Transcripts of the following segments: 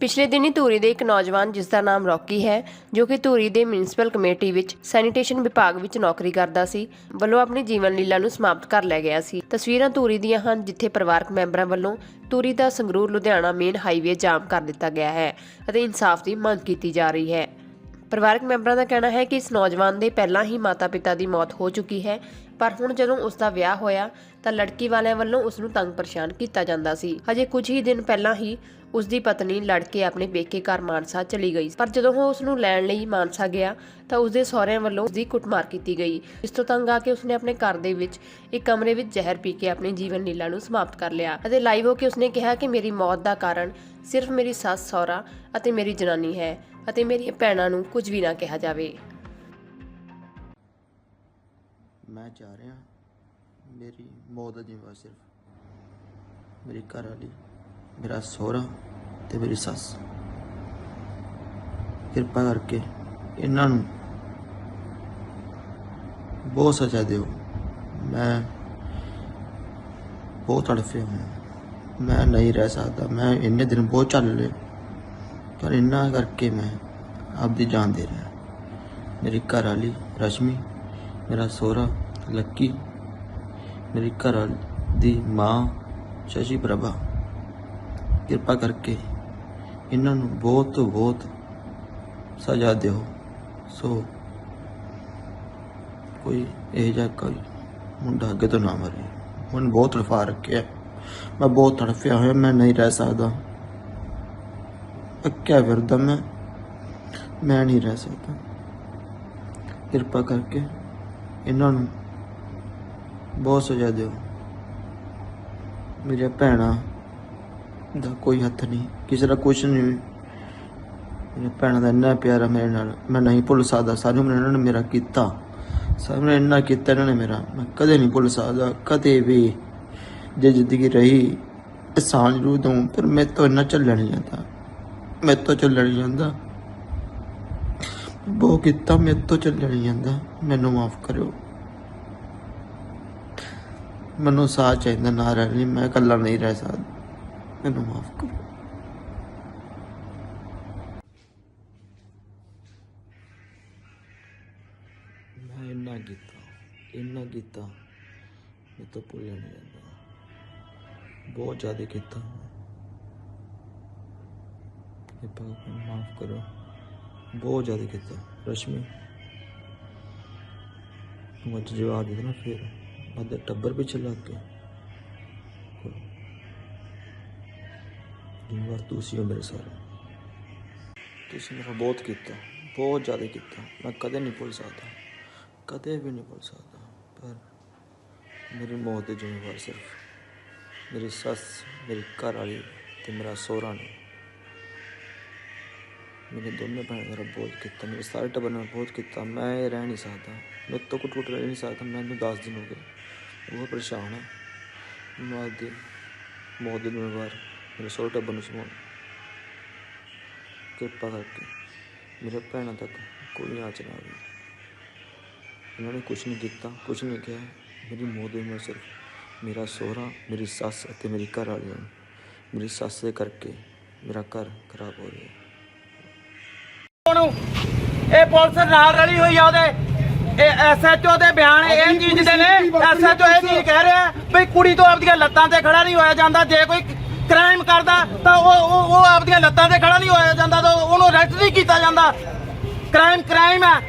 ਪਿਛਲੇ ਦਿਨੀ ਧੂਰੀ ਦੇ ਇੱਕ ਨੌਜਵਾਨ ਜਿਸ ਦਾ ਨਾਮ ਰੌਕੀ ਹੈ, ਜੋ ਕਿ ਧੂਰੀ ਦੇ ਮਿਊਨਿਸਪਲ ਕਮੇਟੀ ਵਿੱਚ ਸੈਨੀਟੇਸ਼ਨ ਵਿਭਾਗ ਵਿੱਚ ਨੌਕਰੀ ਕਰਦਾ ਸੀ, ਵੱਲੋਂ ਆਪਣੀ ਜੀਵਨ ਲੀਲਾ ਨੂੰ ਸਮਾਪਤ ਕਰ ਲਿਆ ਗਿਆ ਸੀ। ਤਸਵੀਰਾਂ ਧੂਰੀ ਦੀਆਂ ਹਨ, ਜਿੱਥੇ ਪਰਿਵਾਰਕ ਮੈਂਬਰਾਂ ਵੱਲੋਂ ਧੂਰੀ ਦਾ Sangrur, Ludhiana main highway jam ਕਰ ਦਿੱਤਾ ਗਿਆ ਹੈ ਅਤੇ ਇਨਸਾਫ ਦੀ ਮੰਗ ਕੀਤੀ ਜਾ ਰਹੀ ਹੈ। ਪਰਿਵਾਰਕ ਮੈਂਬਰਾਂ ਦਾ ਕਹਿਣਾ ਹੈ ਕਿ ਇਸ ਨੌਜਵਾਨ ਦੇ ਪਹਿਲਾਂ ਹੀ ਮਾਤਾ-ਪਿਤਾ ਦੀ ਮੌਤ ਹੋ ਚੁੱਕੀ ਹੈ, ਪਰ ਹੁਣ ਜਦੋਂ ਉਸ ਦਾ ਵਿਆਹ ਹੋਇਆ, ਤਾਂ ਲੜਕੀ ਵਾਲਿਆਂ ਵੱਲੋਂ ਉਸ ਨੂੰ ਤੰਗ ਪਰੇਸ਼ਾਨ ਕੀਤਾ ਜਾਂਦਾ ਸੀ। ਹਜੇ ਕੁਝ ਹੀ ਦਿਨ ਪਹਿਲਾਂ ਹੀ ਉਸ ਦੀ ਪਤਨੀ ਲੜ ਕੇ ਆਪਣੇ ਪੇਕੇ ਘਰ ਮਾਨਸਾ ਚਲੀ ਗਈ। ਪਰ ਜਦੋਂ ਉਹ ਉਸ ਨੂੰ ਲੈਣ ਲਈ ਮਾਨਸਾ ਗਿਆ, ਤਾਂ ਉਸ ਦੇ ਸਹੁਰਿਆਂ ਵੱਲੋਂ ਉਸ ਦੀ ਕੁੱਟਮਾਰ ਕੀਤੀ ਗਈ। ਇਸ ਤੋਂ ਤੰਗ ਆ ਕੇ ਉਸਨੇ ਆਪਣੇ ਘਰ ਦੇ ਵਿੱਚ ਇੱਕ ਕਮਰੇ ਵਿੱਚ ਜ਼ਹਿਰ ਪੀ ਕੇ ਆਪਣੀ ਜੀਵਨ ਲੀਲਾ ਨੂੰ ਸਮਾਪਤ ਕਰ ਲਿਆ। ਅਤੇ ਲਾਈਵ ਹੋ ਕੇ ਉਸਨੇ ਕਿਹਾ ਕਿ ਮੇਰੀ ਮੌਤ ਦਾ ਕਾਰਨ ਸਿਰਫ ਮੇਰੀ ਸੱਸ, ਸਹੁਰਾ ਅਤੇ ਮੇਰੀ ਜਨਾਨੀ ਹੈ। ਅਤੇ ਮੇਰੀਆਂ ਭੈਣਾਂ ਨੂੰ ਕੁਝ ਵੀ ਨਾ ਕਿਹਾ ਜਾਵੇ। ਮੈਂ ਜਾ ਰਿਹਾ। ਮੇਰੀ ਮੌਤ ਦਾ ਜਿਵੇਂ ਸਿਰਫ ਮੇਰੀ ਘਰ ਵਾਲੀ, ਮੇਰਾ ਸਹੁਰਾ ਤੇ ਮੇਰੀ ਸੱਸ। ਕਿਰਪਾ ਕਰਕੇ ਇਹਨਾਂ ਨੂੰ ਬਹੁਤ ਸਜ਼ਾ ਦਿਓ। ਮੈਂ ਬਹੁਤ ਤੜਫੇ ਹੋਇਆ। ਮੈਂ ਨਹੀਂ ਰਹਿ ਸਕਦਾ। ਮੈਂ ਇੰਨੇ ਦਿਨ ਬਹੁਤ ਚੱਲ ਲਏ। ਪਰ ਇੰਨਾ ਕਰਕੇ ਮੈਂ ਆਪਦੀ ਜਾਨ ਦੇ ਰਿਹਾ। ਮੇਰੀ ਘਰ ਵਾਲੀ ਰਸ਼ਮੀ, ਮੇਰਾ ਸਹੁਰਾ ਲੱਕੀ, ਮੇਰੀ ਘਰ ਵਾਲੀ ਦੀ ਮਾਂ ਸ਼ਸ਼ੀ ਪ੍ਰਭਾ। ਕਿਰਪਾ ਕਰਕੇ ਇਹਨਾਂ ਨੂੰ ਬਹੁਤ ਤੋਂ ਬਹੁਤ ਸਜ਼ਾ ਦਿਓ। ਸੋ ਕੋਈ ਇਹ ਜਿਹਾ ਕੋਈ ਮੁੰਡਾ ਅੱਗੇ ਤੋਂ ਨਾ ਮਰੇ। ਹੁਣ ਬਹੁਤ ਤੜਫਾ ਰੱਖਿਆ। ਮੈਂ ਬਹੁਤ ਤੜਫਿਆ ਹੋਇਆ, ਮੈਂ ਨਹੀਂ ਰਹਿ ਸਕਦਾ। ਅੱਕਿਆ ਫਿਰਦਾ ਮੈਂ। ਮੈਂ ਨਹੀਂ ਰਹਿ ਸਕਦਾ। ਕਿਰਪਾ ਕਰਕੇ ਇਹਨਾਂ ਨੂੰ ਬਹੁਤ ਸਜ਼ਾ ਦਿਓ। ਮੇਰੇ ਭੈਣਾਂ ਦਾ ਕੋਈ ਹੱਥ ਨਹੀਂ, ਕਿਸੇ ਦਾ ਕੁਛ ਨਹੀਂ। ਮੇਰੇ ਭੈਣਾਂ ਦਾ ਇੰਨਾ ਪਿਆਰ ਹੈ ਮੇਰੇ ਨਾਲ। ਮੈਂ ਨਹੀਂ ਭੁੱਲ ਸਕਦਾ। ਸਾਰੀ ਉਮਰ ਇਹਨਾਂ ਨੇ ਮੇਰਾ ਕੀਤਾ। ਸਾਰੀ ਉਮਰ ਇੰਨਾ ਕੀਤਾ, ਇਹਨਾਂ ਨੇ ਮੇਰਾ। ਮੈਂ ਕਦੇ ਨਹੀਂ ਭੁੱਲ ਸਕਦਾ। ਕਦੇ ਵੀ ਜੇ ਜ਼ਿੰਦਗੀ ਰਹੀ ਇਹਸਾਨ ਜ਼ਰੂਰ ਦਊਂ, ਪਰ ਮੇਰੇ ਤੋਂ ਇੰਨਾ ਚੱਲਿਆ ਨਹੀਂ ਜਾਂਦਾ। ਮੇਰੇ ਤੋਂ ਚੱਲਿਆ ਨਹੀਂ ਜਾਂਦਾ। ਬਹੁਤ ਕੀਤਾ, ਮੇਰੇ ਤੋਂ ਚੱਲਿਆ ਨਹੀਂ ਜਾਂਦਾ। ਮੈਨੂੰ ਮਾਫ ਕਰਿਓ। ਮੈਨੂੰ ਸਾਹ ਚਾਹੀਦਾ, ਨਾ ਰਹਿਣ ਲਈ। ਮੈਂ ਇਕੱਲਾ ਨਹੀਂ ਰਹਿ ਸਕਦਾ। ਮੈਨੂੰ ਮਾਫ ਕਰੋ। ਮੈਂ ਇੰਨਾ ਕੀਤਾ ਇੰਨਾ ਕੀਤਾ ਮੈਂ ਤਾਂ ਭੁੱਲਿਆ ਨਹੀਂ ਜਾਂਦਾ। ਬਹੁਤ ਜ਼ਿਆਦਾ ਕੀਤਾ। ਇਹ ਪਾਪ ਮਾਫ ਕਰੋ। बहुत ज़्यादा खिलता है रश तो जवाब मज़े जो आ ना फिर। आधे टब्बर भी चिल्लाते तो। दिन भर तो तुसी हो मेरे सारे तुम मेरा बहुत किता बहुत ज़्यादा किता मैं कदे नहीं भुल सकता, कदे भी नहीं भुल सकता। पर मेरी मौत जिम्मेवार सिर्फ़। मेरी सस, मेरी घर वाली तो मेरा सोहरा ने। ਮੇਰੇ ਦੋਨੇ ਭੈਣਾਂ ਮੇਰਾ ਬਹੁਤ ਕੀਤਾ ਮੇਰੇ ਸਾਰੇ ਟੱਬਰ ਨੇ ਬਹੁਤ ਕੀਤਾ ਮੈਂ ਇਹ ਰਹਿ ਨਹੀਂ ਸਕਦਾ ਮੈਂ ਤੋਂ ਕੁੱਟ ਟੁੱਟ ਰਹਿ ਨਹੀਂ ਸਕਦਾ ਮੈਨੂੰ 10 ਦਿਨ ਹੋ ਗਏ ਬਹੁਤ ਪਰੇਸ਼ਾਨ ਹੈ ਮਾਂ ਦੇ ਮੌਤ ਦੇ ਜ਼ਿੰਮੇਵਾਰ ਮੇਰੇ ਸਹੁਰੇ ਟੱਬਰ ਨੂੰ ਸਮਾਉਣ ਕਿਰਪਾ ਕਰਕੇ ਮੇਰੇ ਭੈਣਾਂ ਤੱਕ ਕੋਈ ਆਚ ਨਾ ਆਵੇ ਇਹਨਾਂ ਨੇ ਕੁਝ ਨਹੀਂ ਕੀਤਾ ਕੁਝ ਨਹੀਂ ਕਿਹਾ ਮੇਰੀ ਮੌਤ ਦੇ ਮੈਂ ਸਿਰਫ ਮੇਰਾ ਸਹੁਰਾ ਮੇਰੀ ਸੱਸ ਅਤੇ ਮੇਰੀ ਘਰ ਵਾਲੀ ਮੇਰੀ ਸੱਸ ਦੇ ਕਰਕੇ ਮੇਰਾ ਘਰ ਖਰਾਬ ਹੋ ਰਿਹਾ ਇਹ ਪੁਲਿਸ ਨਾਲ ਰਲੀ ਹੋਈ ਆ ਉਹਦੇ। ਇਹ ਐਸਐਚਓ ਦੇ ਬਿਆਨ ਇਹ ਚੀਜ਼ ਦੇ ਨੇ। ਐਸਐਚਓ ਇਹ ਚੀਜ਼ ਕਹਿ ਰਿਹਾ ਵੀ ਕੁੜੀ ਤੋਂ ਆਪਦੀਆਂ ਲੱਤਾਂ ਤੇ ਖੜਾ ਨਹੀਂ ਹੋਇਆ ਜਾਂਦਾ। ਜੇ ਕੋਈ ਕ੍ਰਾਈਮ ਕਰਦਾ ਤਾਂ ਉਹ ਉਹ ਉਹ ਆਪਦੀਆਂ ਲੱਤਾਂ ਤੇ ਖੜਾ ਨਹੀਂ ਹੋਇਆ ਜਾਂਦਾ ਤਾਂ ਉਹਨੂੰ ਅਰੈਸਟ ਨਹੀਂ ਕੀਤਾ ਜਾਂਦਾ। ਕ੍ਰਾਈਮ ਕ੍ਰਾਈਮ ਹੈ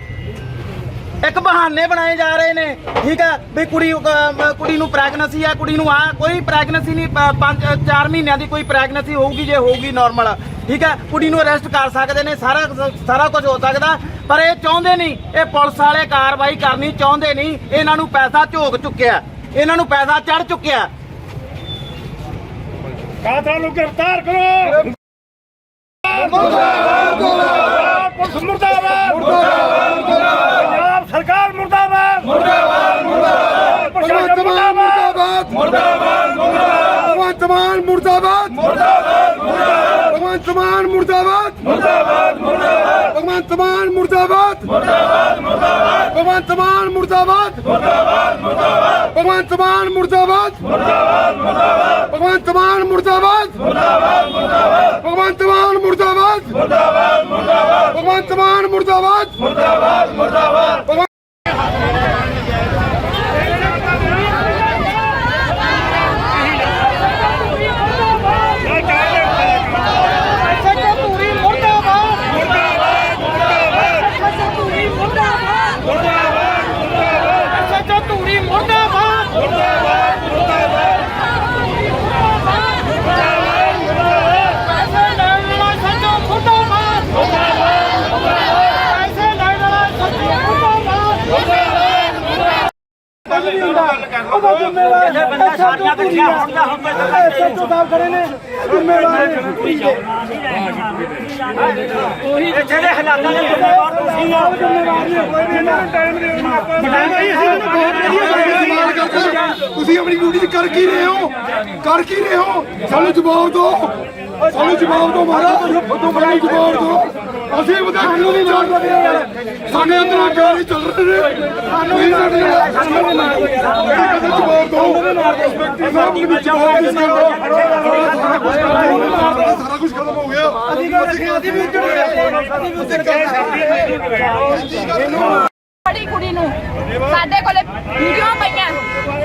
ਇੱਕ ਬਹਾਨੇ ਬਣਾਏ ਜਾ ਰਹੇ ਨੇ। ਠੀਕ ਹੈ ਵੀ ਕੁੜੀ ਅਹ, ਕੁੜੀ ਨੂੰ ਪ੍ਰੈਗਨੈਂਸੀ ਹੈ ਕੁੜੀ ਨੂੰ ਆ ਕੋਈ ਪ੍ਰੈਗਨੈਂਸੀ ਨਹੀਂ ਪ- ਪੰਜ 4 ਮਹੀਨਿਆਂ ਦੀ ਕੋਈ ਪ੍ਰੈਗਨੈਂਸੀ ਹੋਊਗੀ ਜੇ ਹੋਊਗੀ ਨਾਰਮਲ ਠੀਕ ਹੈ ਕੁੜੀ ਨੂੰ ਅਰੈਸਟ ਕਰ ਸਕਦੇ ਨੇ ਸਾਰਾ ਸਾਰਾ ਕੁਝ ਹੋ ਸਕਦਾ ਪਰ ਇਹ ਚਾਹੁੰਦੇ ਨਹੀਂ। ਇਹ ਪੁਲਿਸ ਵਾਲੇ ਕਾਰਵਾਈ ਕਰਨੀ ਚਾਹੁੰਦੇ ਨਹੀਂ। ਇਹਨਾਂ ਨੂੰ ਪੈਸਾ ਝੋਕ ਚੁੱਕਿਆ। ਇਹਨਾਂ ਨੂੰ ਪੈਸਾ ਚੜ ਚੁੱਕਿਆ। ਕਾਤਲਾਂ ਨੂੰ ਗ੍ਰਿਫਤਾਰ ਕਰੋ ਮੁਰਦਾਬਾਦ ਪੁਲਿਸ ਮੁਰਦਾਬਾਦ ਪੰਜਾਬ ਸਰਕਾਰ ਮੁਰਦਾਬਾਦ ਮੁਰਦਾਬਾਦ ਮੁਰਦਾਬਾਦ ਭਗਵੰਤ ਮਾਨ ਮੁਰਦਾਬਾਦ ਭਗਵੰਤ ਮਾਨ ਮੁਰਦਾਬਾਦ ਭਗਵੰਤ ਮਾਨ ਮੁਰਦਾਬਾਦ! ਮਾਨ ਮੁਰਦਾਬਾਦ! ਭਗਵੰਤ ਮਾਨ ਮੁਰਦਾਬਾਦ! ਮਾਨ ਮੁਰਦਾਬਾਦ! ਭਗਵੰਤ ਮਾਨ ਮੁਰਦਾਬਾਦ! ਭਗਵੰਤ ਮਾਨ ਮੁਰਦਾਬਾਦ ਭਗਵੰਤ ਮਾਨ ਮੁਰਦਾਬਾਦ ਮੁਰਦਾਬਾਦ ਮੁਰਦਾਬਾਦ ਐਸਐਚਓ ਧੂਰੀ ਮੁਰਦਾਬਾਦ ਮੁਰਦਾਬਾਦ ਮੁਰਦਾਬਾਦ ਐਸਐਚਓ ਧੂਰੀ ਮੁਰਦਾਬਾਦ ਮੁਰਦਾਬਾਦ ਮੁਰਦਾਬਾਦ ਐਸਐਚਓ ਧੂਰੀ ਮੁਰਦਾਬਾਦ ਮੁਰਦਾਬਾਦ ਮੁਰਦਾਬਾਦ ਪੈਸੇ ਲੈਣ ਵਾਲਾ ਐਸਐਚਓ ਮੁਰਦਾਬਾਦ ਮੁਰਦਾਬਾਦ ਮੁਰਦਾਬਾਦ ਪੈਸੇ ਲੈਣ ਵਾਲਾ ਐਸਐਚਓ ਮੁਰਦਾਬਾਦ ਮੁਰਦਾਬਾਦ ਉਹਦਾ ਜ਼ਿੰਮੇਵਾਰ ਇਹ ਬੰਦਾ ਸਾਰੀਆਂ ਇਕੱਠੀਆਂ ਹੋਣ ਦਾ ਹੁਣ ਐਸਐਚਓ ਸਾਹਿਬ ਖੜੇ ਨੇ। ਜ਼ਿੰਮੇਵਾਰ ਉਹੀ ਜਿਹੜੇ ਹਾਲਾਤਾਂ ਦੇ ਜ਼ਿੰਮੇਵਾਰ ਤੁਸੀਂ ਆਪ ਜ਼ਿੰਮੇਵਾਰ ਨੇ। ਕੋਈ ਨਹੀਂ ਇਹਨਾਂ ਟਾਈਮ ਦੇ ਬਣਾਈ ਸੀ ਉਹਨੂੰ ਬਹੁਤ ਵਧੀਆ ਸਵਾਲ ਕਰਦੇ ਹੋ। ਤੁਸੀਂ ਆਪਣੀ ਡਿਊਟੀ ਕਰ ਕੀ ਰਹੇ ਹੋ? ਕਰ ਕੀ ਰਹੇ ਹੋ? ਸਾਨੂੰ ਜਵਾਬ ਦਿਓ। ਸਾਨੂੰ ਜਵਾਬ ਦਿਓ ਮਹਾਰਾਜ। ਸਾਨੂੰ ਜਵਾਬ ਦਿਓ। ਅਸੀਂ ਉਹਦਾ ਕਿਉਂ ਨਹੀਂ ਜਾਣਦੇ ਸਾਡੇ ਅੰਦਰ ਗਾਲੀ ਚੱਲ ਰਹੇ। ਨੇ ਸਾਨੂੰ ਇਹ ਸਾਡੇ ਕਿਹੜਾ ਕਦੇ ਜਵਾਬ ਦਿਓ। ਸਾਹਿਬ ਮੈਨੂੰ ਜਵਾਬ ਦਿਓ ਸਾਰਾ ਕੁਝ ਖਤਮ ਹੋ ਗਿਆ। ਅਸੀਂ ਅਸੀਂ ਵੀ ਬੜੀ ਕੁੜੀ ਨੂੰ। ਸਾਡੇ ਕੋਲੇ ਵੀਡੀਓ ਪਈਆਂ।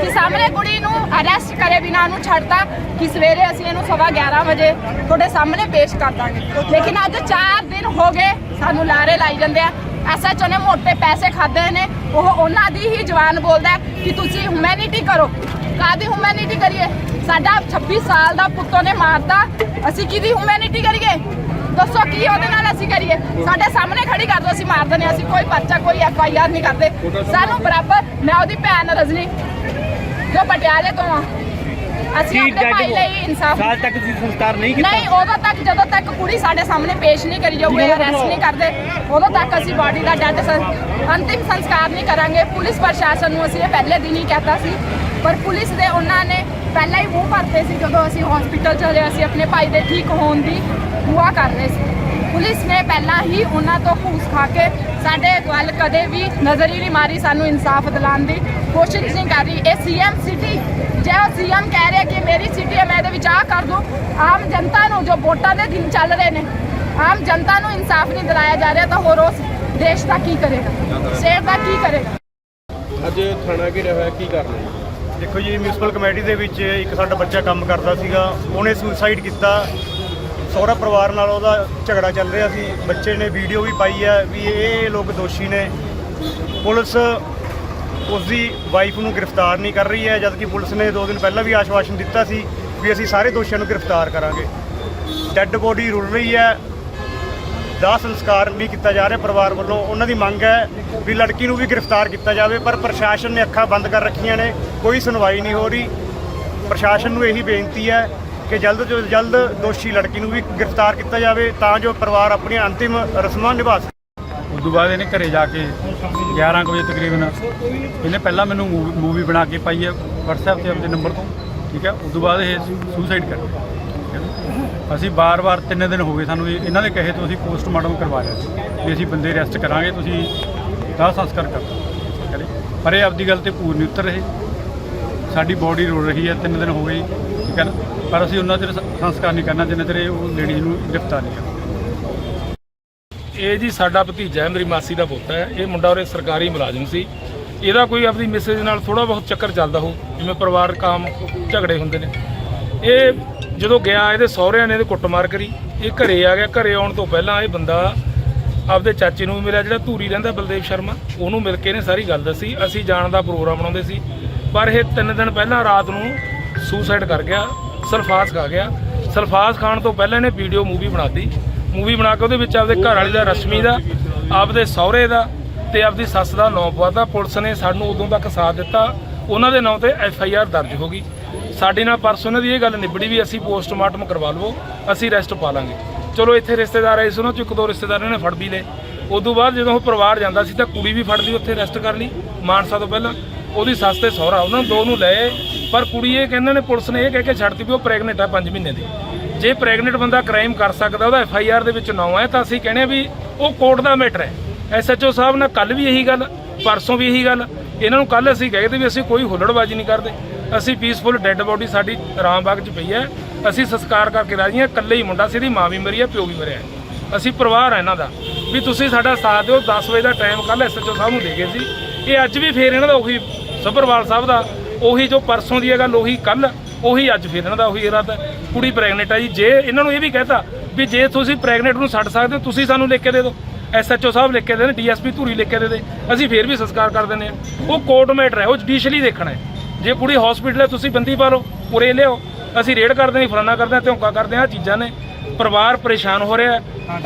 ਕਿ ਸਾਹਮਣੇ ਕੁੜੀ ਨੂੰ ਅਰੈਸਟ ਕਰੇ ਬਿਨਾਂ ਨੂੰ ਛੱਡਤਾ। ਕਿ ਸਵੇਰੇ ਅਸੀਂ ਇਹਨੂੰ ਸਵਾ 11 ਵਜੇ ਤੁਹਾਡੇ ਸਾਹਮਣੇ ਪੇਸ਼ ਕਰ ਦਾਂਗੇ। ਲੇਕਿਨ ਅੱਜ 4 ਦਿਨ ਹੋ ਗਏ ਸਾਨੂੰ ਲਾਰੇ ਲਾਈ ਜਾਂਦੇ ਆ। ਐਸਐਚਓ ਨੇ ਮੋٹے ਪੈਸੇ ਖਾਦੇ ਨੇ। ਉਹ ਉਹਨਾਂ ਦੀ ਹੀ ਜਵਾਨ ਬੋਲਦਾ ਕਿ ਤੁਸੀਂ ਹਿਊਮੈਨਿਟੀ ਕਰੋ। ਕਾਦੀ ਹਿਊਮੈਨਿਟੀ ਕਰੀਏ? ਸਾਡਾ 26 ਸਾਲ ਦਾ ਪੁੱਤੋ ਨੇ ਮਾਰਤਾ। ਅਸੀਂ ਕਿਹਦੀ ਹਿਊਮੈਨਿਟੀ ਕਰੀਏ? ਦੱਸੋ ਕੀ ਉਹਦੇ ਨਾਲ ਅਸੀਂ ਕਰੀਏ? ਸਾਡੇ ਸਾਹਮਣੇ ਖੜੀ ਕਰ ਦੋ ਅਸੀਂ ਮਾਰ ਹਾਂ, ਅਸੀਂ ਕੋਈ ਪਰਚਾ ਕੋਈ ਐਫ ਆਈ ਆਰ ਨਹੀਂ ਕਰਦੇ। ਸਾਨੂੰ ਬਰਾਬਰ ਮੈਂ ਉਹਦੀ ਭੈਣ ਰਜਨੀ ਜੋ ਪਟਿਆਲੇ ਤੋਂ ਆ। ਅਸੀਂ ਆਪਣੇ ਭਾਈ ਲਈ ਇਨਸਾਫ ਸਾਲ ਤੱਕ ਤੁਸੀਂ ਸੰਸਕਾਰ ਨਹੀਂ ਕੀਤਾ? ਨਹੀਂ ਉਦੋਂ ਤੱਕ ਜਦੋਂ ਤੱਕ ਕੁੜੀ ਸਾਡੇ ਸਾਹਮਣੇ ਪੇਸ਼ ਨਹੀਂ ਕਰੀ ਜਾਊਗੀ ਅਰੈਸਟ ਨਹੀਂ ਕਰਦੇ ਉਦੋਂ ਤੱਕ ਅਸੀਂ ਬਾਡੀ ਦਾ ਡੈਡ ਅੰਤਿਮ ਸੰਸਕਾਰ ਨਹੀਂ ਕਰਾਂਗੇ। ਪੁਲਿਸ ਪ੍ਰਸ਼ਾਸਨ ਨੂੰ ਅਸੀਂ ਇਹ ਪਹਿਲੇ ਦਿਨ ਹੀ ਕਹਿਤਾ ਸੀ ਪਰ ਪੁਲਿਸ ਦੇ ਉਹਨਾਂ ਨੇ ਪਹਿਲਾਂ ਹੀ ਮੂੰਹ ਭਰਤੇ ਸੀ ਜਦੋਂ ਅਸੀਂ ਹਸਪੀਟਲ ਚਲੇ ਅਸੀਂ ਆਪਣੇ ਭਾਈ ਦੇ ਠੀਕ ਹੋਣ ਦੀ ਦੁਆ ਕਰ ਰਹੇ ਸੀ। ਪੁਲਿਸ ਨੇ ਪਹਿਲਾਂ ਹੀ ਉਹਨਾਂ ਤੋਂ ਘੂਸ ਖਾ ਕੇ ਸਾਡੇ ਵੱਲ ਕਦੇ ਵੀ ਨਜ਼ਰ ਹੀ ਨਹੀਂ ਮਾਰੀ ਸਾਨੂੰ ਇਨਸਾਫ ਦਿਲਾਉਣ ਦੀ। ਕੋਸ਼ਿਸ਼ ਨਹੀਂ ਕਰ ਰਹੀ। ਇਹ ਸੀਐਮ ਸਿਟੀ, ਜੇ ਉਹ ਸੀਐਮ ਕਹਿ ਰਿਹਾ ਕਿ ਮੇਰੀ ਸਿਟੀ ਹੈ, ਮੈਂ ਇਹਦੇ ਵਿੱਚ ਆ ਕਰ ਦੂੰ। ਆਮ ਜਨਤਾ ਨੂੰ ਜੋ ਵੋਟਾਂ ਦੇ ਦਿਨ ਚੱਲ ਰਹੇ ਨੇ, ਆਮ ਜਨਤਾ ਨੂੰ ਇਨਸਾਫ ਨਹੀਂ ਦਿਲਾਇਆ ਜਾ ਰਿਹਾ, ਤਾਂ ਹੋਰ ਉਸ ਦੇਸ਼ ਦਾ ਕੀ ਕਰੇਗਾ? ਸਟੇਟ ਦਾ ਕੀ ਕਰੇਗਾ? ਅੱਜ ਥਾਣਾ ਘਿਰਿਆ ਹੋਇਆ ਕੀ ਕਰਨਾ ਹੈ? ਦੇਖੋ ਜੀ ਮਿਊਨਿਸਪਲ ਕਮੇਟੀ ਦੇ ਵਿੱਚ ਇੱਕ ਸਾਡਾ ਬੱਚਾ ਕੰਮ ਕਰਦਾ ਸੀਗਾ। ਉਹਨੇ ਸੁਸਾਈਡ ਕੀਤਾ। ਸਹੁਰਾ ਪਰਿਵਾਰ ਨਾਲ ਉਹਦਾ ਝਗੜਾ ਚੱਲ ਰਿਹਾ ਸੀ। ਬੱਚੇ ਨੇ ਵੀਡੀਓ ਵੀ ਪਾਈ ਹੈ ਵੀ ਇਹ ਲੋਕ ਦੋਸ਼ੀ ਨੇ। ਪੁਲਿਸ ਉਸ ਦੀ ਵਾਈਫ ਨੂੰ ਗ੍ਰਿਫਤਾਰ ਨਹੀਂ ਕਰ ਰਹੀ ਹੈ, ਜਦਕਿ ਪੁਲਿਸ ਨੇ 2 ਦਿਨ ਪਹਿਲਾਂ ਵੀ ਆਸ਼ਵਾਸਨ ਦਿੱਤਾ ਸੀ ਵੀ ਅਸੀਂ ਸਾਰੇ ਦੋਸ਼ੀਆਂ ਨੂੰ ਗ੍ਰਿਫਤਾਰ ਕਰਾਂਗੇ। ਡੈੱਡ ਬੋਡੀ ਰੁਲ ਰਹੀ ਹੈ। ਦਾਹ ਸੰਸਕਾਰ ਨਹੀਂ ਕੀਤਾ ਜਾ ਰਿਹਾ ਪਰਿਵਾਰ ਵੱਲੋਂ। ਉਹਨਾਂ ਦੀ ਮੰਗ ਹੈ ਵੀ ਲੜਕੀ ਨੂੰ ਵੀ ਗ੍ਰਿਫਤਾਰ ਕੀਤਾ ਜਾਵੇ, ਪਰ ਪ੍ਰਸ਼ਾਸਨ ਨੇ ਅੱਖਾਂ ਬੰਦ ਕਰ ਰੱਖੀਆਂ ਨੇ, ਕੋਈ ਸੁਣਵਾਈ ਨਹੀਂ ਹੋ ਰਹੀ। ਪ੍ਰਸ਼ਾਸਨ ਨੂੰ ਇਹੀ ਬੇਨਤੀ ਹੈ ਕਿ ਜਲਦ ਤੋਂ ਜਲਦ ਦੋਸ਼ੀ ਲੜਕੀ ਨੂੰ ਵੀ ਗ੍ਰਿਫਤਾਰ ਕੀਤਾ ਜਾਵੇ, ਤਾਂ ਜੋ ਪਰਿਵਾਰ ਆਪਣੀਆਂ ਅੰਤਿਮ ਰਸਮਾਂ ਨਿਭਾ ਸਕੇ। ਉਸ ਤੋਂ ਬਾਅਦ ਇਹਨੇ ਘਰੇ ਜਾ ਕੇ 11 ਕੁ ਵਜੇ ਤਕਰੀਬਨ ਇਹਨੇ ਪਹਿਲਾਂ ਮੈਨੂੰ ਮੂਵੀ ਬਣਾ ਕੇ ਪਾਈ ਹੈ, WhatsApp ਤੇ ਆਪਣੇ ਨੰਬਰ ਤੋਂ, ਠੀਕ ਹੈ? ਉਸ ਤੋਂ ਬਾਅਦ ਇਹ ਸੁਸਾਈਡ ਕਰ ਗਿਆ ਅਸੀਂ ਬਾਰ-ਬਾਰ ਤਿੰਨ ਦਿਨ ਹੋ ਗਏ ਸਾਨੂੰ ਇਹ- ਇਹਨਾਂ ਦੇ ਕਹੇ ਤੋਂ ਅਸੀਂ ਪੋਸਟਮਾਰਟਮ ਕਰਵਾ ਲਿਆ ਸੀ ਵੀ ਅਸੀਂ ਬੰਦੇ ਰੈਸਟ ਕਰਾਂਗੇ, ਤੁਸੀਂ ਦਾਹ ਸੰਸਕਾਰ ਕਰ ਦਿਓ। ਠੀਕ ਹੈ ਜੀ। ਪਰ ਇਹ ਆਪਦੀ ਗੱਲ ਤੇ ਪੂਰ ਨਹੀਂ ਉਤਰ ਰਹੇ। ਸਾਡੀ ਬੋਡੀ ਰੁਲ ਰਹੀ ਹੈ, ਤਿੰਨ ਦਿਨ ਹੋ ਗਏ। ਠੀਕ ਹੈ ਨਾ? ਪਰ ਅਸੀਂ ਉਹਨਾਂ ਚਿਰ ਸ- ਸੰਸਕਾਰ ਨਹੀਂ ਕਰਨਾ, ਜਿੰਨਾ ਚਿਰ ਇਹ ਉਹ ਲੇਡੀਜ਼ ਨੂੰ ਗ੍ਰਿਫਤਾਰ ਨਹੀਂ ਕਰਨਾ ਇਹ ਜੀ ਸਾਡਾ ਭਤੀਜਾ ਹੈ, ਮੇਰੀ ਮਾਸੀ ਦਾ ਪੁੱਤ ਹੈ। ਇਹ ਮੁੰਡਾ ਉਰੇ ਸਰਕਾਰੀ ਮੁਲਾਜ਼ਮ ਸੀ। ਇਹਦਾ ਕੋਈ ਆਪਣੀ ਮਿਸੇਜ ਨਾਲ ਥੋੜਾ ਬਹੁਤ ਚੱਕਰ ਚੱਲਦਾ ਹੋ ਜਿਵੇਂ ਪਰਿਵਾਰ ਕੰਮ ਝਗੜੇ ਹੁੰਦੇ ਨੇ। ਇਹ ਜਦੋਂ ਗਿਆ, ਇਹਦੇ ਸਹੁਰਿਆਂ ਨੇ ਇਹਦੇ ਕੁੱਟਮਾਰ ਕਰੀ। ਇਹ ਘਰੇ ਆ ਗਿਆ। ਘਰੇ ਆਉਣ ਤੋਂ ਪਹਿਲਾਂ ਇਹ ਬੰਦਾ ਆਪਦੇ ਚਾਚੇ ਨੂੰ ਮਿਲਿਆ, ਜਿਹੜਾ ਧੂਰੀ ਰਹਿੰਦਾ ਬਲਦੇਵ ਸ਼ਰਮਾ। ਉਹਨੂੰ ਮਿਲ ਕੇ ਇਹਨੇ ਸਾਰੀ ਗੱਲ ਦੱਸੀ। ਅਸੀਂ ਜਾਣ ਦਾ ਪ੍ਰੋਗਰਾਮ ਬਣਾਉਂਦੇ ਸੀ। ਪਰ ਇਹ ਤਿੰਨ ਦਿਨ ਪਹਿਲਾਂ ਰਾਤ ਨੂੰ ਸੁਸਾਈਡ ਕਰ ਗਿਆ, ਸਲਫਾਸ ਖਾ ਗਿਆ। ਸਲਫਾਸ ਖਾਣ ਤੋਂ ਪਹਿਲਾਂ ਇਹਨੇ ਵੀਡੀਓ ਮੂਵੀ ਬਣਾਤੀ ਮੂਵੀ ਬਣਾ ਕੇ ਉਹਦੇ ਵਿੱਚ ਆਪਦੇ ਘਰ ਵਾਲੀ ਦਾ, ਰਸ਼ਮੀ ਦਾ, ਆਪਦੇ ਸਹੁਰੇ ਦਾ ਤੇ ਆਪਦੀ ਸੱਸ ਦਾ ਨਾਂ ਪਵਾਤਾ ਪੁਲਿਸ ਨੇ ਸਾਨੂੰ ਉਦੋਂ ਤੱਕ ਸਾਥ ਦਿੱਤਾ। ਉਹਨਾਂ ਦੇ ਨਾਂ ਤੇ ਐਫ ਆਈ ਆਰ ਦਰਜ ਹੋ ਗਈ। ਸਾਡੇ ਨਾਲ ਪਰਸੋਂ ਇਹਨਾਂ ਦੀ ਇਹ ਗੱਲ ਨਿਬੜੀ ਵੀ ਅਸੀਂ ਪੋਸਟਮਾਰਟਮ ਕਰਵਾ ਲਵੋ, ਅਸੀਂ ਰੈਸਟ ਪਾ ਲਾਂਗੇ। ਚਲੋ ਇੱਥੇ ਰਿਸ਼ਤੇਦਾਰ ਆਏ ਸੀ, ਉਹਨਾਂ ਚੋਂ ਇੱਕ ਦੋ ਰਿਸ਼ਤੇਦਾਰਾਂ ਨੇ ਫੜ ਵੀ ਲਏ। ਉਦੋਂ ਬਾਅਦ ਜਦੋਂ ਉਹ ਪਰਿਵਾਰ ਜਾਂਦਾ ਸੀ ਤਾਂ ਕੁੜੀ ਵੀ ਫੜ ਲਈ, ਉੱਥੇ ਰੈਸਟ ਕਰ ਲਈ, ਮਾਨਸਾ ਤੋਂ ਪਹਿਲਾਂ। ਉਹਦੀ ਸੱਸ ਤੇ ਸਹੁਰਾ, ਉਹਨਾਂ ਨੂੰ ਦੋ ਨੂੰ ਲਏ, ਪਰ ਕੁੜੀ ਇਹ ਕਹਿੰਦੇ ਨੇ ਪੁਲਿਸ ਨੇ ਇਹ ਕਹਿ ਕੇ ਛੱਡਤੀ ਵੀ ਉਹ ਪ੍ਰੈਗਨੈਂਟ ਆ 5 ਮਹੀਨੇ ਦੀ। ਜੇ ਪ੍ਰੈਗਨੈਂਟ ਬੰਦਾ ਕ੍ਰਾਈਮ ਕਰ ਸਕਦਾ, ਉਹਦਾ ਐਫ ਆਈ ਆਰ ਦੇ ਵਿੱਚ ਨਾਂ ਹੈ ਤਾਂ ਅਸੀਂ ਕਹਿੰਦੇ ਹਾਂ ਵੀ ਉਹ ਕੋਰਟ ਦਾ ਮੈਟਰ ਹੈ। ਐਸਐਚਓ ਸਾਹਿਬ ਨਾਲ ਕੱਲ ਵੀ ਇਹੀ ਗੱਲ, ਪਰਸੋਂ ਵੀ ਇਹੀ ਗੱਲ। ਇਹਨਾਂ ਨੂੰ ਕੱਲ ਅਸੀਂ ਕਹੇ ਤੇ ਵੀ ਅਸੀਂ ਕੋਈ ਹੁੱਲੜਬਾਜ਼ੀ ਨਹੀਂ ਕਰਦੇ। ਅਸੀਂ ਪੀਸਫੁਲ ਡੈੱਡ ਬੋਡੀ ਸਾਡੀ ਰਾਮਬਾਗ 'ਚ ਪਈ ਹੈ। ਅਸੀਂ ਸੰਸਕਾਰ ਕਰਕੇ ਰਾਜੀ ਹਾਂ। ਇਕੱਲੇ ਹੀ ਮੁੰਡਾ ਸੀ, ਇਹਦੀ ਮਾਂ ਵੀ ਮਰੀ ਹੈ, ਪਿਓ ਵੀ ਮਰਿਆ ਅਸੀਂ ਪਰਿਵਾਰ ਹੈ ਇਹਨਾਂ ਦਾ। ਵੀ ਤੁਸੀਂ ਸਾਡਾ ਸਾਥ ਦਿਓ 10 ਵਜੇ ਦਾ ਟਾਈਮ ਕੱਲ ਐਸਐਚਓ ਸਾਹਿਬ ਨੂੰ ਦੇ ਗਏ ਸੀ। ਇਹ ਅੱਜ ਵੀ ਫੇਰ ਇਹਨਾਂ ਦਾ ਉਹੀ ਸੱਭਰਵਾਲ ਸਾਹਿਬ ਦਾ, ਉਹੀ ਜੋ ਪਰਸੋਂ ਦੀ ਹੈ ਗੱਲ, ਉਹੀ ਕੱਲ ਉਹੀ ਅੱਜ ਫਿਰ ਇਹਨਾਂ ਦਾ ਉਹੀ ਇਰਾਦਾ ਹੈ। ਕੁੜੀ ਪ੍ਰੈਗਨੈਂਟ ਆ ਜੀ। ਜੇ ਇਹਨਾਂ ਨੂੰ ਇਹ ਵੀ ਕਹਤਾ ਵੀ ਜੇ ਤੁਸੀਂ ਪ੍ਰੈਗਨੈਂਟ ਨੂੰ ਛੱਡ ਸਕਦੇ ਹੋ, ਤੁਸੀਂ ਸਾਨੂੰ ਲਿਖ ਕੇ ਦੇ ਦਿਓ। ਐਸਐਚਓ ਸਾਹਿਬ ਲਿਖ ਕੇ ਦੇ ਨੇ, ਡੀਐਸਪੀ ਧੂਰੀ ਲਿਖ ਕੇ ਦੇ ਦੇ। ਅਸੀਂ ਫੇਰ ਵੀ ਸੰਸਕਾਰ ਕਰ ਦਿੰਦੇ ਆ ਉਹ ਕੋਰਟ ਮੈਟਰ ਹੈ ਉਹ ਜੁਡੀਸ਼ਲੀ ਦੇਖਣਾ ਹੈ। ਜੇ ਕੁੜੀ ਹਸਪੀਟਲ ਹੈ ਤੁਸੀਂ ਬੰਦੀ ਪਾ ਲਓ ਉਰੇ ਲਿਆਓ। ਅਸੀਂ ਰੇਡ ਕਰਦੇ ਨਹੀਂ ਫਲਾਨਾ ਕਰਦੇ ਹਾਂ ਧੌਂਕਾ ਕਰਦੇ ਆਹ ਚੀਜ਼ਾਂ ਨੇ। ਪਰਿਵਾਰ ਪਰੇਸ਼ਾਨ ਹੋ ਰਿਹਾ।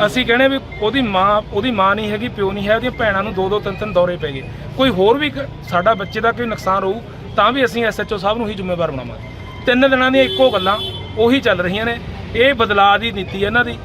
ਅਸੀਂ ਕਹਿੰਦੇ ਵੀ ਉਹਦੀ ਮਾਂ ਉਹਦੀ ਮਾਂ ਨਹੀਂ ਹੈਗੀ ਪਿਓ ਨਹੀਂ ਹੈ ਉਹਦੀਆਂ ਭੈਣਾਂ ਨੂੰ ਦੋ ਦੋ ਤਿੰਨ ਤਿੰਨ ਦੌਰੇ ਪੈ ਗਏ। ਕੋਈ ਹੋਰ ਵੀ ਸਾਡਾ ਬੱਚੇ ਦਾ ਕੋਈ ਨੁਕਸਾਨ ਹੋਊ ਤਾਂ ਵੀ ਅਸੀਂ ਐਸਐਚਓ ਸਾਹਿਬ ਨੂੰ ਹੀ ਜ਼ਿੰਮੇਵਾਰ ਬਣਾਵਾਂਗੇ। ਤਿੰਨ ਦਿਨਾਂ ਦੀਆਂ ਇੱਕੋ ਗੱਲਾਂ ਉਹੀ ਚੱਲ ਰਹੀਆਂ ਨੇ। ਇਹ ਬਦਲਾਅ ਦੀ ਨੀਤੀ ਹੈ ਇਹਨਾਂ ਦੀ।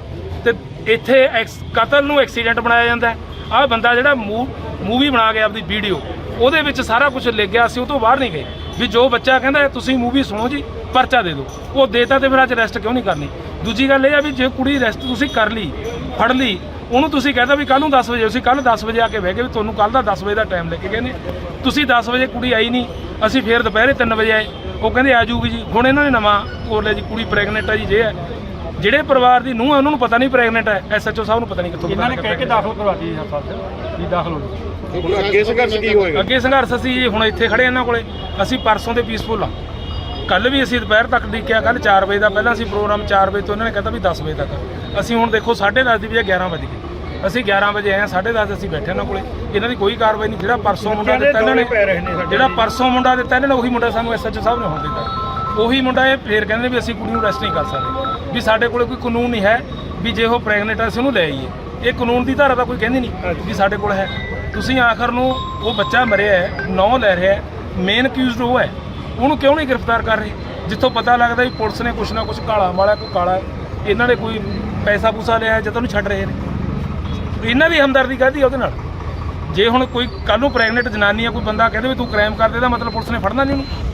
ਤੇ ਇੱਥੇ ਕਤਲ ਨੂੰ ਐਕਸੀਡੈਂਟ ਬਣਾਇਆ ਜਾਂਦਾ ਆਹ ਬੰਦਾ ਜਿਹੜਾ ਮੂਵੀ ਬਣਾ ਕੇ ਆਪਦੀ ਵੀਡੀਓ ਉਹਦੇ ਵਿੱਚ ਸਾਰਾ ਕੁਝ ਲਿਖ ਗਿਆ ਸੀ ਉਹ ਤੋਂ ਬਾਹਰ ਨਹੀਂ ਗਏ। ਵੀ ਜੋ ਬੱਚਾ ਕਹਿੰਦਾ ਤੁਸੀਂ ਮੂਵੀ ਸੁਣੋ ਜੀ, ਪਰਚਾ ਦੇ ਦਿਓ। ਉਹ ਦੇਤਾ ਤੇ ਫਿਰ ਅੱਜ ਰੈਸਟ ਕਿਉਂ ਨਹੀਂ ਕਰਨੀ? ਦੂਜੀ ਗੱਲ ਇਹ ਆ ਵੀ ਜੇ ਕੁੜੀ ਰੈਸਟ ਤੁਸੀਂ ਕਰ ਲਈ, ਫੜ ਲਈ, ਉਹਨੂੰ ਤੁਸੀਂ ਕਹਿੰਦਾ ਵੀ ਕੱਲ ਨੂੰ 10 ਵਜੇ, ਅਸੀਂ ਕੱਲ 10 ਵਜੇ ਆ ਕੇ ਬਹਿ ਗਏ ਵੀ ਤੁਹਾਨੂੰ ਕੱਲ ਦਾ 10 ਵਜੇ ਦਾ ਟਾਈਮ ਲੈ ਕੇ ਗਏ ਨੇ ਤੁਸੀਂ 10 ਵਜੇ ਕੁੜੀ ਆਈ ਨਹੀਂ, ਅਸੀਂ ਫੇਰ ਦੁਪਹਿਰੇ 3 ਵਜੇ ਆਏ। ਉਹ ਕਹਿੰਦੇ, ਆ ਜੂਗੀ ਜੀ। ਹੁਣ ਇਹਨਾਂ ਨੇ ਨਵਾਂ ਕੋਲ ਲਿਆ ਜੀ, ਕੁੜੀ ਪ੍ਰੈਗਨੈਂਟ ਆ ਜੀ, ਜੇ ਹੈ ਜਿਹੜੇ ਪਰਿਵਾਰ ਦੀ ਨੂੰਹ ਹੈ ਉਹਨਾਂ ਨੂੰ ਪਤਾ ਨਹੀਂ ਪ੍ਰੈਗਨੈਂਟ ਹੈ ਐਸਐਚਓ ਸਾਹਿਬ ਨੂੰ ਪਤਾ ਨਹੀਂ ਕਿੱਥੋਂ ਇਹਨਾਂ ਨੇ ਕਹਿ ਕੇ ਦਾਖਲ ਕਰਵਾਤੀ ਜੀ ਹਸਪਤਾਲ 'ਚ ਵੀ ਦਾਖਲ ਹੋ ਜਾਓ। ਹੁਣ ਅੱਗੇ ਸੰਘਰਸ਼ ਕੀ ਹੋਏਗਾ? ਅੱਗੇ ਸੰਘਰਸ਼ ਅਸੀਂ ਜੀ ਹੁਣ ਇੱਥੇ ਖੜੇ ਇਹਨਾਂ ਕੋਲੇ। ਅਸੀਂ ਪਰਸੋਂ ਦੇ ਪੀਸਫੁਲ ਆ ਕੱਲ ਵੀ ਅਸੀਂ ਦੁਪਹਿਰ ਤੱਕ ਦੇਖਿਆ ਕੱਲ 4 ਵਜੇ ਦਾ ਪਹਿਲਾਂ ਅਸੀਂ ਪ੍ਰੋਗਰਾਮ 4 ਵਜੇ ਤੋਂ ਇਹਨਾਂ ਨੇ ਕਹਿੰਦਾ ਵੀ 10 ਵਜੇ ਤੱਕ। ਅਸੀਂ ਹੁਣ ਦੇਖੋ 10:30 ਦੀ ਵਜੇ 11 ਵਜੇ ਗਏ। ਅਸੀਂ 11 ਵਜੇ ਆਏ ਹਾਂ 10:30 ਅਸੀਂ ਬੈਠੇ ਇਹਨਾਂ ਕੋਲੇ। ਇਹਨਾਂ ਦੀ ਕੋਈ ਕਾਰਵਾਈ ਨਹੀਂ। ਜਿਹੜਾ ਪਰਸੋਂ ਮੁੰਡਾ ਦਿੱਤਾ ਇਹਨਾਂ ਨੇ ਜਿਹੜਾ ਪਰਸੋਂ ਮੁੰਡਾ ਦਿੱਤਾ ਇਹਨਾਂ ਨੇ ਉਹੀ ਮੁੰਡਾ ਸਾਨੂੰ ਐਸਐਚਓ ਸਾਹਿਬ ਨੇ ਹੁਣ ਦਿੱਤਾ। ਉਹੀ ਮੁੰਡਾ ਇਹ ਫੇਰ ਕਹਿੰਦੇ ਨੇ ਵੀ ਅਸੀਂ ਕੁੜੀ ਨੂੰ ਅਰੈਸਟ ਨਹੀਂ ਕਰ ਸਕਦੇ। ਵੀ ਸਾਡੇ ਕੋਲੇ ਕੋਈ ਕਾਨੂੰਨ ਨਹੀਂ ਹੈ ਵੀ ਜੇ ਉਹ ਪ੍ਰੈਗਨੈਂਟ ਹੈ ਅਸੀਂ ਉਹਨੂੰ ਲੈ ਆਈਏ। ਇਹ ਕਾਨੂੰਨ ਦੀ ਧਾਰਾ ਤਾਂ ਕੋਈ ਕਹਿੰਦੀ ਨਹੀਂ ਵੀ ਸਾਡੇ ਕੋਲ ਹੈ। ਤੁਸੀਂ ਆਖਰ ਨੂੰ ਉਹ ਬੱਚਾ ਮਰਿਆ ਹੈ ਨੌ ਲੈ ਰਿਹਾ ਹੈ ਮੇਨ ਅਕਿਊਜ਼ਡ ਉਹ ਹੈ। ਉਹਨੂੰ ਕਿਉਂ ਨਹੀਂ ਗ੍ਰਿਫਤਾਰ ਕਰ ਰਹੇ? ਜਿੱਥੋਂ ਪਤਾ ਲੱਗਦਾ ਵੀ ਪੁਲਿਸ ਨੇ ਕੁਛ ਨਾ ਕੁਛ ਕਾਲਾ ਵਾਲਾ ਕੋਈ ਕਾਲਾ ਇਹਨਾਂ ਨੇ ਕੋਈ ਪੈਸਾ ਪੂਸਾ ਲਿਆ ਜਦੋਂ ਉਹਨੂੰ ਛੱਡ ਰਹੇ ਨੇ। ਇਹਨਾਂ ਦੀ ਹਮਦਰਦੀ ਕਾਹਦੀ ਉਹਦੇ ਨਾਲ? ਜੇ ਹੁਣ ਕੋਈ ਕੱਲ ਨੂੰ ਪ੍ਰੈਗਨੈਂਟ ਜਨਾਨੀ ਆ ਕੋਈ ਬੰਦਾ ਕਹਿੰਦੇ ਵੀ ਤੂੰ ਕ੍ਰਾਈਮ ਕਰਦੇ ਦਾ ਮਤਲਬ ਪੁਲਿਸ ਨੇ ਫੜਨਾ ਨਹੀਂ ਉਹਨੂੰ।